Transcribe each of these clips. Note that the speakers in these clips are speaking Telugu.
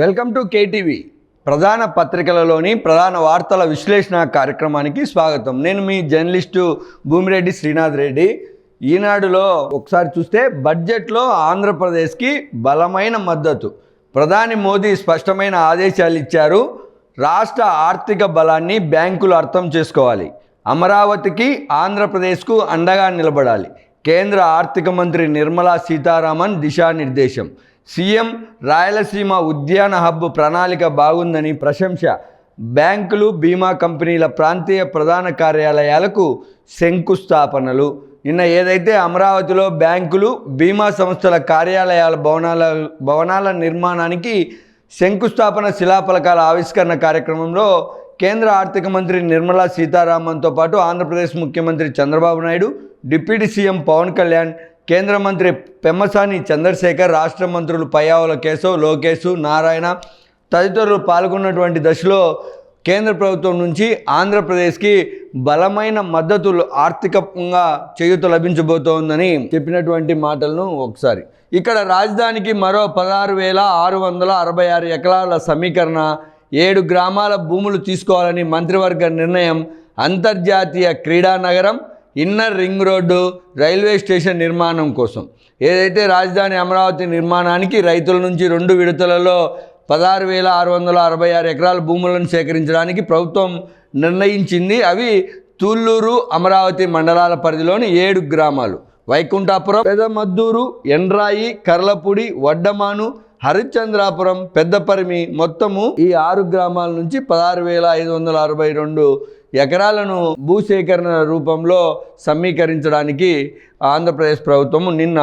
వెల్కమ్ టు కేటీవీ ప్రధాన పత్రికలలోని ప్రధాన వార్తల విశ్లేషణ కార్యక్రమానికి స్వాగతం. నేను మీ జర్నలిస్టు భూమిరెడ్డి శ్రీనాథ్ రెడ్డి. ఈనాడులో ఒకసారి చూస్తే బడ్జెట్లో ఆంధ్రప్రదేశ్కి బలమైన మద్దతు. ప్రధాని మోదీ స్పష్టమైన ఆదేశాలు ఇచ్చారు. రాష్ట్ర ఆర్థిక బలాన్ని బ్యాంకులు అర్థం చేసుకోవాలి. అమరావతికి ఆంధ్రప్రదేశ్కు అండగా నిలబడాలి. కేంద్ర ఆర్థిక మంత్రి నిర్మలా సీతారామన్ దిశానిర్దేశం. సీఎం రాయలసీమ ఉద్యాన హబ్ ప్రణాళిక బాగుందని ప్రశంస. బ్యాంకులు బీమా కంపెనీల ప్రాంతీయ ప్రధాన కార్యాలయాలకు శంకుస్థాపనలు. నిన్న ఏదైతే అమరావతిలో బ్యాంకులు బీమా సంస్థల కార్యాలయాల భవనాల భవనాల నిర్మాణానికి శంకుస్థాపన శిలాఫలకాల ఆవిష్కరణ కార్యక్రమంలో కేంద్ర ఆర్థిక మంత్రి నిర్మలా సీతారామన్తో పాటు ఆంధ్రప్రదేశ్ ముఖ్యమంత్రి చంద్రబాబు నాయుడు డిప్యూటీ సీఎం పవన్ కళ్యాణ్ కేంద్ర మంత్రి పెమ్మసాని చంద్రశేఖర్ రాష్ట్ర మంత్రులు పయ్యావుల కేశవ్ లోకేష్ నారాయణ తదితరులు పాల్గొన్నటువంటి దశలో కేంద్ర ప్రభుత్వం నుంచి ఆంధ్రప్రదేశ్కి బలమైన మద్దతులు ఆర్థికంగా చేయూత లభించబోతోందని చెప్పినటువంటి మాటలను ఒకసారి. ఇక్కడ రాజధానికి మరో పదహారు వేల ఆరు వందల అరవై ఆరు ఎకరాల సమీకరణ ఏడు గ్రామాల భూములు తీసుకోవాలని మంత్రివర్గ నిర్ణయం అంతర్జాతీయ క్రీడా నగరం inner ring road railway station నిర్మాణం కోసం. ఏదైతే రాజధాని అమరావతి నిర్మాణానికి రైతుల నుంచి రెండు విడతలలో పదహారు వేల ఆరు వందల అరవై ఆరు ఎకరాల భూములను సేకరించడానికి ప్రభుత్వం నిర్ణయించింది. అవి తుళ్ళూరు అమరావతి మండలాల పరిధిలోని ఏడు గ్రామాలు. వైకుంఠాపురం పెదమద్దూరు ఎండ్రాయి కర్లపూడి వడ్డమాను హరిశ్చంద్రాపురం పెద్దపరిమి మొత్తము ఈ ఆరు గ్రామాల నుంచి పదహారు వేల ఐదు వందల అరవై రెండు ఎకరాలను భూసేకరణ రూపంలో సమీకరించడానికి ఆంధ్రప్రదేశ్ ప్రభుత్వం నిన్న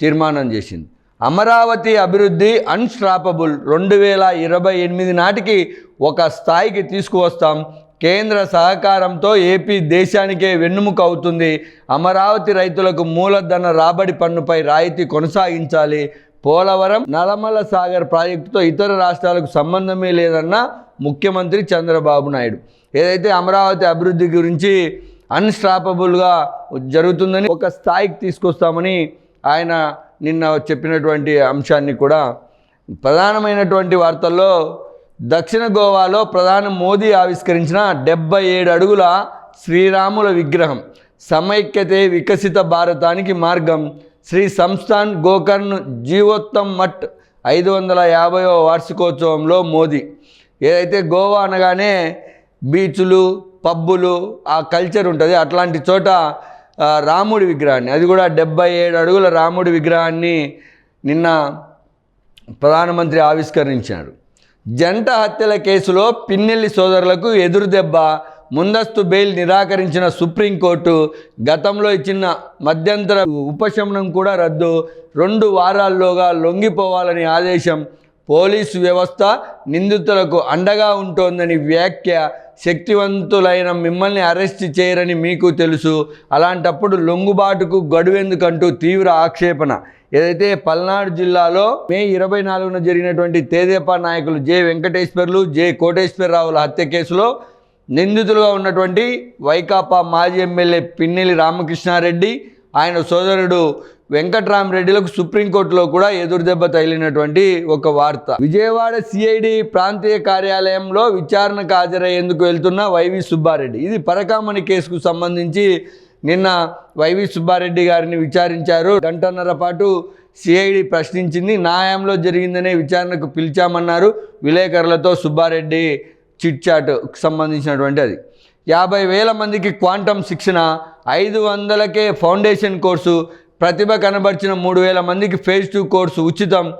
తీర్మానం చేసింది. అమరావతి అభివృద్ధి అన్స్ట్రాపబుల్ రెండు వేల ఇరవై ఎనిమిది నాటికి ఒక స్థాయికి తీసుకువస్తాం. కేంద్ర సహకారంతో ఏపీ దేశానికే వెన్నుముక అవుతుంది. అమరావతి రైతులకు మూలధన రాబడి పన్నుపై రాయితీ కొనసాగించాలి. పోలవరం నలమల సాగర్ ప్రాజెక్టుతో ఇతర రాష్ట్రాలకు సంబంధమే లేదన్న ముఖ్యమంత్రి చంద్రబాబు నాయుడు. ఏదైతే అమరావతి అభివృద్ధి గురించి అన్స్టాపబుల్గా జరుగుతుందని ఒక స్థాయికి తీసుకొస్తామని ఆయన నిన్న చెప్పినటువంటి అంశాన్ని కూడా ప్రధానమైనటువంటి వార్తల్లో దక్షిణ గోవాలో ప్రధాని మోదీ ఆవిష్కరించిన డెబ్బై ఏడు అడుగుల శ్రీరాముల విగ్రహం సమైక్యతే వికసిత భారతానికి మార్గం శ్రీ సంస్థాన్ గోకర్ణ్ జీవోత్తమ్ మఠ్ ఐదు వందల యాభైవ వార్షికోత్సవంలో మోదీ. ఏదైతే గోవా అనగానే బీచ్లు పబ్బులు ఆ కల్చర్ ఉంటుంది. అట్లాంటి చోట రాముడి విగ్రహాన్ని అది కూడా డెబ్బై ఏడు అడుగుల రాముడి విగ్రహాన్ని నిన్న ప్రధానమంత్రి ఆవిష్కరించారు. జంట హత్యల కేసులో పిన్నెల్లి సోదరులకు ఎదురుదెబ్బ ముందస్తు బెయిల్ నిరాకరించిన సుప్రీంకోర్టు గతంలో ఇచ్చిన మధ్యంతర ఉపశమనం కూడా రద్దు. రెండు వారాల్లోగా లొంగిపోవాలని ఆదేశం. పోలీసు వ్యవస్థ నిందితులకు అండగా ఉంటోందని వ్యాఖ్య. శక్తివంతులైన మిమ్మల్ని అరెస్ట్ చేయరని మీకు తెలుసు. అలాంటప్పుడు లొంగుబాటుకు గడువెందుకంటూ తీవ్ర ఆక్షేపణ. ఏదైతే పల్నాడు జిల్లాలో మే ఇరవై నాలుగున జరిగినటువంటి తేదేపా నాయకులు జె వెంకటేశ్వర్లు జె కోటేశ్వరరావుల హత్య కేసులో నిందితులుగా ఉన్నటువంటి వైకాపా మాజీ ఎమ్మెల్యే పిన్నెలి రామకృష్ణారెడ్డి ఆయన సోదరుడు వెంకట్రామరెడ్డిలకు సుప్రీంకోర్టులో కూడా ఎదురుదెబ్బ తగిలినటువంటి ఒక వార్త. విజయవాడ సిఐడి ప్రాంతీయ కార్యాలయంలో విచారణకు హాజరయ్యేందుకు వెళ్తున్న వైవి సుబ్బారెడ్డి. ఇది పరకామణి కేసుకు సంబంధించి నిన్న వైవి సుబ్బారెడ్డి గారిని విచారించారు. గంటన్నర పాటు సిఐడి ప్రశ్నించింది. న్యాయంలో జరిగిందనే విచారణకు పిలిచామన్నారు. విలేకరులతో సుబ్బారెడ్డి చిట్ చాట్కు సంబంధించినటువంటి అది. యాభై వేల మందికి క్వాంటమ్ శిక్షణ ఐదు వందలకే ఫౌండేషన్ కోర్సు ప్రతిభ కనబర్చిన మూడు వేల మందికి ఫేజ్ టూ కోర్సు ఉచితం.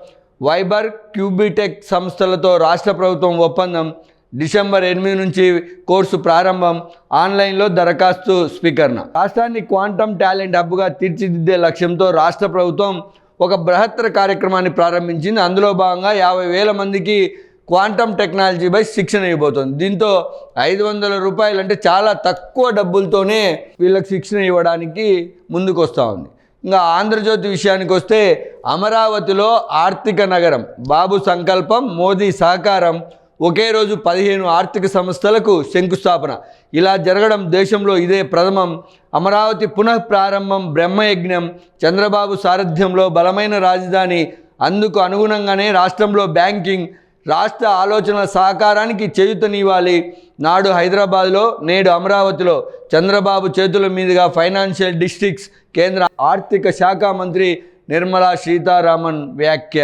వైబర్ క్యూబిటెక్ సంస్థలతో రాష్ట్ర ప్రభుత్వం ఒప్పందం. డిసెంబర్ ఎనిమిది నుంచి కోర్సు ప్రారంభం. ఆన్లైన్లో దరఖాస్తు స్వీకరణ. రాష్ట్రాన్ని క్వాంటమ్ టాలెంట్ హబ్గా తీర్చిదిద్దే లక్ష్యంతో రాష్ట్ర ప్రభుత్వం ఒక బృహత్తర కార్యక్రమాన్ని ప్రారంభించింది. అందులో భాగంగా యాభై వేల మందికి క్వాంటమ్ టెక్నాలజీపై శిక్షణ ఇవ్వబోతోంది. దీంతో ఐదు వందల రూపాయలు అంటే చాలా తక్కువ డబ్బులతోనే వీళ్ళకి శిక్షణ ఇవ్వడానికి ముందుకు వస్తూ ఉంది. ఇంకా ఆంధ్రజ్యోతి విషయానికి వస్తే అమరావతిలో ఆర్థిక నగరం బాబు సంకల్పం మోదీ సహకారం ఒకే రోజు పదిహేను ఆర్థిక సంస్థలకు శంకుస్థాపన. ఇలా జరగడం దేశంలో ఇదే ప్రథమం. అమరావతి పునః ప్రారంభం బ్రహ్మయజ్ఞం చంద్రబాబు సారథ్యంలో బలమైన రాజధాని అందుకు అనుగుణంగానే రాష్ట్రంలో బ్యాంకింగ్ రాష్ట్ర ఆలోచనల సహకారానికి చేయుతనివ్వాలి. నాడు హైదరాబాద్లో నేడు అమరావతిలో చంద్రబాబు చేతుల మీదుగా ఫైనాన్షియల్ డిస్ట్రిక్ట్స్ కేంద్ర ఆర్థిక శాఖ మంత్రి నిర్మలా సీతారామన్ వ్యాఖ్య.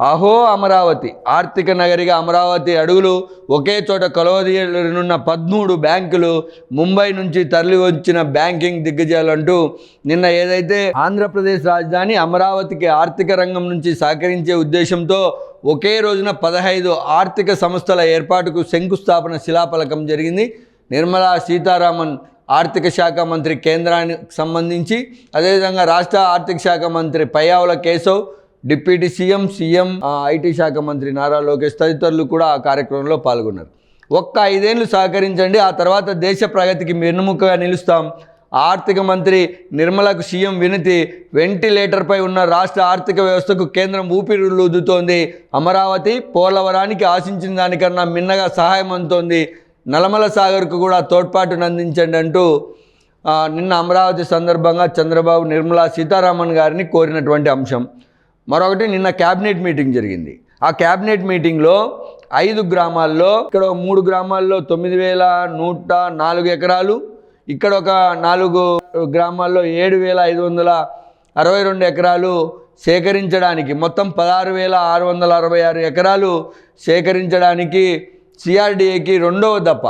అహో అమరావతి ఆర్థిక నగరిగా అమరావతి అడుగులు ఒకే చోట కొలవదీయనున్న పదమూడు బ్యాంకులు ముంబై నుంచి తరలి వచ్చిన బ్యాంకింగ్ దిగ్గజాలంటూ నిన్న ఏదైతే ఆంధ్రప్రదేశ్ రాజధాని అమరావతికి ఆర్థిక రంగం నుంచి సహకరించే ఉద్దేశంతో ఒకే రోజున పదహైదు ఆర్థిక సంస్థల ఏర్పాటుకు శంకుస్థాపన శిలాఫలకం జరిగింది. నిర్మలా సీతారామన్ ఆర్థిక శాఖ మంత్రి కేంద్రానికి సంబంధించి అదేవిధంగా రాష్ట్ర ఆర్థిక శాఖ మంత్రి Payyavula Keshav deputy CM CM IT శాఖ మంత్రి నారా లోకేష్ తదితరులు కూడా ఆ కార్యక్రమంలో పాల్గొన్నారు. ఒక్క ఐదేళ్ళు సహకరించండి ఆ తర్వాత దేశ ప్రగతికి వెన్నుముకగా నిలుస్తాం. ఆర్థిక మంత్రి నిర్మలకు సీఎం వినతి వెంటిలేటర్పై ఉన్న రాష్ట్ర ఆర్థిక వ్యవస్థకు కేంద్రం ఊపిరిలూదుతోంది అమరావతి పోలవరానికి ఆశించిన దానికన్నా మిన్నగా సహాయం అందుతోంది. నలమల సాగర్కు కూడా తోడ్పాటును అందించండి అంటూ నిన్న అమరావతి సందర్భంగా చంద్రబాబు నిర్మలా సీతారామన్ గారిని కోరినటువంటి అంశం. మరొకటి నిన్న క్యాబినెట్ మీటింగ్ జరిగింది. ఆ క్యాబినెట్ మీటింగ్లో ఐదు గ్రామాల్లో ఇక్కడ ఒక మూడు గ్రామాల్లో తొమ్మిది వేల నూట నాలుగు ఎకరాలు ఇక్కడ ఒక నాలుగు గ్రామాల్లో ఏడు వేల ఐదు వందల అరవై రెండు ఎకరాలు సేకరించడానికి మొత్తం పదహారు వేల ఆరు వందల అరవై ఆరు ఎకరాలు సేకరించడానికి సిఆర్డిఏకి రెండవ దప్ప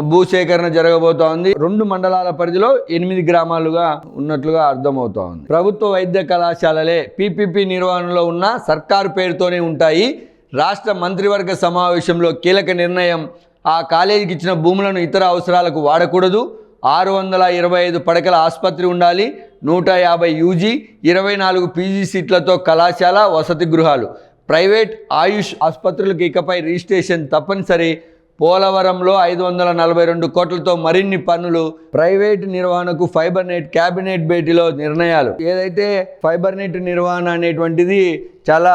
భూసేకరణ జరగబోతోంది. రెండు మండలాల పరిధిలో ఎనిమిది గ్రామాలుగా ఉన్నట్లుగా అర్థమవుతోంది. ప్రభుత్వ వైద్య కళాశాలలే పీపీపీ నిర్వహణలో ఉన్న సర్కారు పేరుతోనే ఉంటాయి. రాష్ట్ర మంత్రివర్గ సమావేశంలో కీలక నిర్ణయం ఆ కాలేజీకి ఇచ్చిన భూములను ఇతర అవసరాలకు వాడకూడదు. ఆరు వందల ఇరవై ఐదు పడకల ఆసుపత్రి ఉండాలి. నూట యాభై యూజీ ఇరవై నాలుగు పీజీ సీట్లతో కళాశాల వసతి గృహాలు. ప్రైవేట్ ఆయుష్ ఆసుపత్రులకు ఇకపై రిజిస్ట్రేషన్ తప్పనిసరి పోలవరంలో ఐదు వందల నలభై రెండు కోట్లతో మరిన్ని పన్నులు ప్రైవేట్ నిర్వహణకు ఫైబర్ నెట్ క్యాబినెట్ భేటీలో నిర్ణయాలు. ఏదైతే ఫైబర్ నెట్ నిర్వహణ అనేటువంటిది చాలా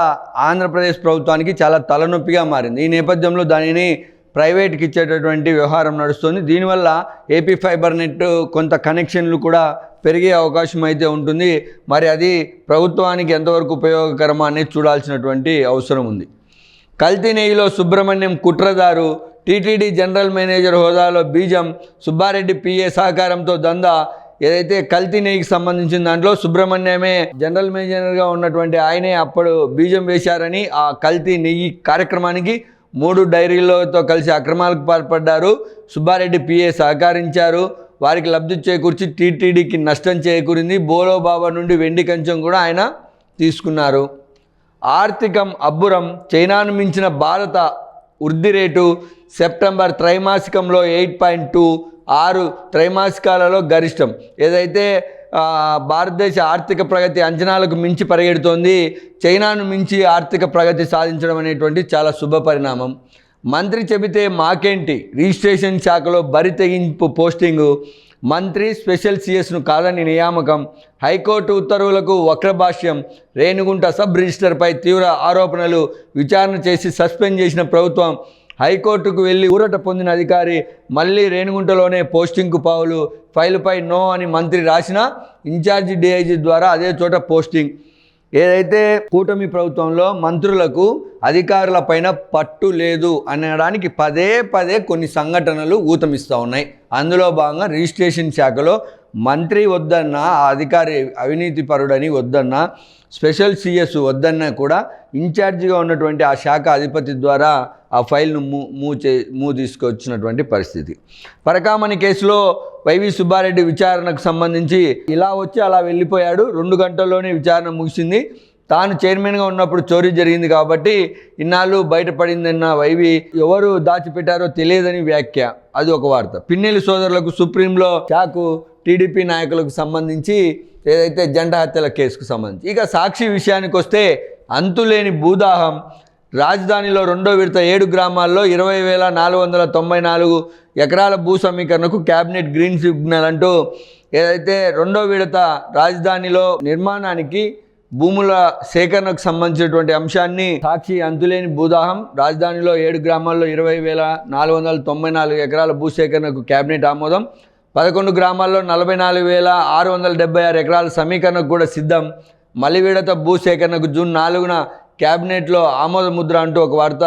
ఆంధ్రప్రదేశ్ ప్రభుత్వానికి చాలా తలనొప్పిగా మారింది. ఈ నేపథ్యంలో దానిని ప్రైవేట్కి ఇచ్చేటటువంటి వ్యవహారం నడుస్తుంది. దీనివల్ల ఏపీ ఫైబర్ నెట్ కొంత కనెక్షన్లు కూడా పెరిగే అవకాశం అయితే ఉంటుంది. మరి అది ప్రభుత్వానికి ఎంతవరకు ఉపయోగకరమా అనేది చూడాల్సినటువంటి అవసరం ఉంది. కల్తీ నెయ్యిలో సుబ్రహ్మణ్యం కుట్రదారు టీటీడీ జనరల్ మేనేజర్ హోదాలో బీజం సుబ్బారెడ్డి పిఏ సహకారంతో దందా. ఏదైతే కల్తీ నెయ్యికి సంబంధించిన దాంట్లో సుబ్రహ్మణ్యమే జనరల్ మేనేజర్గా ఉన్నటువంటి ఆయనే అప్పుడు బీజం వేశారని ఆ కల్తీ నెయ్యి కార్యక్రమానికి మూడు డైరీలతో కలిసి అక్రమాలకు పాల్పడ్డారు. సుబ్బారెడ్డి పిఏ సహకరించారు. వారికి లబ్ధి చేకూర్చి టీటీడీకి నష్టం చేకూరింది. బోలో బాబా నుండి వెండి కంచెం కూడా ఆయన తీసుకున్నారు. ఆర్థికం అబ్బురం చైనాను మించిన భారత వృద్ధి రేటు సెప్టెంబర్ త్రైమాసికంలో ఎయిట్ పాయింట్ టూ ఆరు త్రైమాసికాలలో గరిష్టం. ఏదైతే భారతదేశ ఆర్థిక ప్రగతి అంచనాలకు మించి పరిగెడుతోంది చైనాను మించి ఆర్థిక ప్రగతి సాధించడం అనేటువంటి చాలా శుభ పరిణామం. మంత్రి చెబితే మాకేంటి? రిజిస్ట్రేషన్ శాఖలో బరి తెగింపు పోస్టింగు. మంత్రి స్పెషల్ సిఎస్ను కాదని నియామకం. హైకోర్టు ఉత్తర్వులకు వక్రభాష్యం. రేణుగుంట సబ్ రిజిస్టర్పై తీవ్ర ఆరోపణలు విచారణ చేసి సస్పెండ్ చేసిన ప్రభుత్వం హైకోర్టుకు వెళ్ళి ఊరట పొందిన అధికారి మళ్ళీ రేణిగుంటలోనే పోస్టింగ్కు పావులు ఫైల్పై నో అని మంత్రి రాసిన ఇన్ఛార్జి డిఐజీ ద్వారా అదే చోట పోస్టింగ్. ఏదైతే కూటమి ప్రభుత్వంలో మంత్రులకు అధికారుల పైన పట్టు లేదు అనడానికి పదే పదే కొన్ని సంఘటనలు ఊతమిస్తూ ఉన్నాయి. అందులో భాగంగా రిజిస్ట్రేషన్ శాఖలో మంత్రి వద్దన్నా ఆ అధికారి అవినీతి పరుడని వద్దన్నా స్పెషల్ సిఎస్ వద్దన్నా కూడా ఇన్ఛార్జిగా ఉన్నటువంటి ఆ శాఖ అధిపతి ద్వారా ఆ ఫైల్ను మూ మూ చే మూ తీసుకొచ్చినటువంటి పరిస్థితి. పరకామణి కేసులో వైవి సుబ్బారెడ్డి విచారణకు సంబంధించి ఇలా వచ్చి అలా వెళ్ళిపోయాడు. రెండు గంటల్లోనే విచారణ ముగిసింది. తాను చైర్మన్గా ఉన్నప్పుడు చోరీ జరిగింది కాబట్టి ఇన్నాళ్ళు బయటపడిందన్న వైవి ఎవరు దాచిపెట్టారో తెలియదని వ్యాఖ్య. అది ఒక వార్త. పిన్నెల్లి సోదరులకు సుప్రీంలో చాకు టీడీపీ నాయకులకు సంబంధించి ఏదైతే జెండా హత్యల కేసుకు సంబంధించి. ఇక సాక్షి విషయానికి వస్తే అంతులేని భూదాహం. రాజధానిలో రెండో విడత ఏడు గ్రామాల్లో ఇరవై వేల నాలుగు వందల తొంభై నాలుగు ఎకరాల భూ సమీకరణకు క్యాబినెట్ గ్రీన్ సిగ్నల్ అంటూ ఏదైతే రెండో విడత రాజధానిలో నిర్మాణానికి భూముల సేకరణకు సంబంధించినటువంటి అంశాన్ని సాక్షి అంతులేని భూదాహం. రాజధానిలో ఏడు గ్రామాల్లో ఇరవై వేల నాలుగు వందల తొంభై నాలుగు ఎకరాల భూసేకరణకు కేబినెట్ ఆమోదం. పదకొండు గ్రామాల్లో నలభై నాలుగు వేల ఆరు వందల డెబ్బై ఆరు ఎకరాల సమీకరణకు కూడా సిద్ధం. మలివిడత భూసేకరణకు జూన్ నాలుగున క్యాబినెట్లో ఆమోద ముద్ర అంటూ ఒక వార్త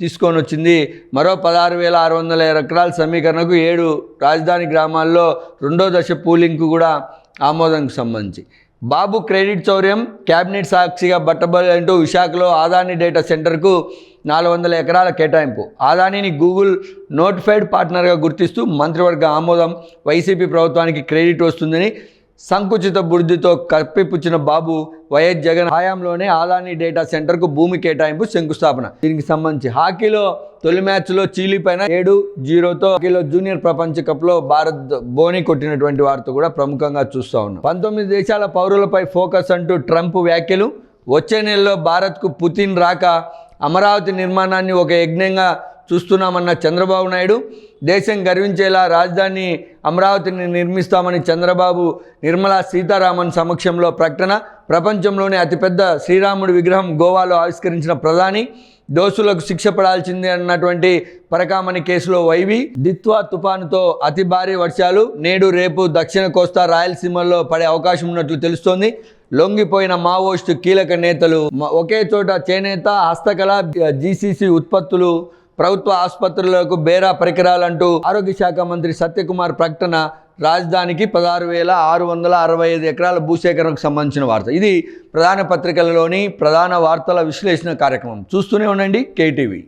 తీసుకొని వచ్చింది. మరో పదహారు వేల ఆరు వందల ఎకరాల సమీకరణకు ఏడు రాజధాని గ్రామాల్లో రెండో దశ పూలింగ్కు కూడా ఆమోదంకు సంబంధించి బాబు క్రెడిట్ చౌర్యం క్యాబినెట్ సాక్షిగా బట్టబయలు అంటూ విశాఖలో ఆదాని డేటా సెంటర్కు నాలుగు వందల ఎకరాల కేటాయింపు. ఆదానిని గూగుల్ నోటిఫైడ్ పార్ట్నర్గా గుర్తిస్తూ మంత్రివర్గ ఆమోదం వైసీపీ ప్రభుత్వానికి క్రెడిట్ వస్తుందని సంకుచిత బుద్ధితో కప్పిపుచ్చిన బాబు వైఎస్ జగన్ హయాంలోనే ఆదాని డేటా సెంటర్కు భూమి కేటాయింపు శంకుస్థాపన. దీనికి సంబంధించి హాకీలో తొలి మ్యాచ్లో చీలీ పైన ఏడు జీరోతో హాకీలో జూనియర్ ప్రపంచ కప్లో భారత్ బోని కొట్టినటువంటి వార్త కూడా ప్రముఖంగా చూస్తూ ఉన్నాం. పంతొమ్మిది దేశాల పౌరులపై ఫోకస్ అంటూ ట్రంప్ వ్యాఖ్యలు. వచ్చే నెలలో భారత్కు పుతిన్ రాక అమరావతి నిర్మాణాన్ని ఒక యజ్ఞంగా చూస్తున్నామన్న చంద్రబాబు నాయుడు. దేశం గర్వించేలా రాజధాని అమరావతిని నిర్మిస్తామని చంద్రబాబు నిర్మలా సీతారామన్ సమక్షంలో ప్రకటన. ప్రపంచంలోనే అతిపెద్ద శ్రీరాముడి విగ్రహం గోవాలో ఆవిష్కరించిన ప్రధాని. దోషులకు శిక్ష పడాల్సిందే అన్నటువంటి పరకామణి కేసులో వైవి. దిత్వా తుపానుతో అతి భారీ వర్షాలు. నేడు రేపు దక్షిణ కోస్తా రాయలసీమల్లో పడే అవకాశం ఉన్నట్లు తెలుస్తోంది. లొంగిపోయిన మావోయిస్టు కీలక నేతలు ఒకే చోట చేనేత హస్తకళ జీసీసీ ఉత్పత్తులు ప్రభుత్వ ఆసుపత్రులకు బేరా పరికరాలంటూ ఆరోగ్య శాఖ మంత్రి సత్యకుమార్ ప్రకటన రాజధానికి పదహారు వేల ఆరు వందల అరవై ఐదు ఎకరాల భూసేకరణకు సంబంధించిన వార్త. ఇది ప్రధాన పత్రికలలోని ప్రధాన వార్తల విశ్లేషణ కార్యక్రమం. చూస్తూనే ఉండండి కేటీవీ.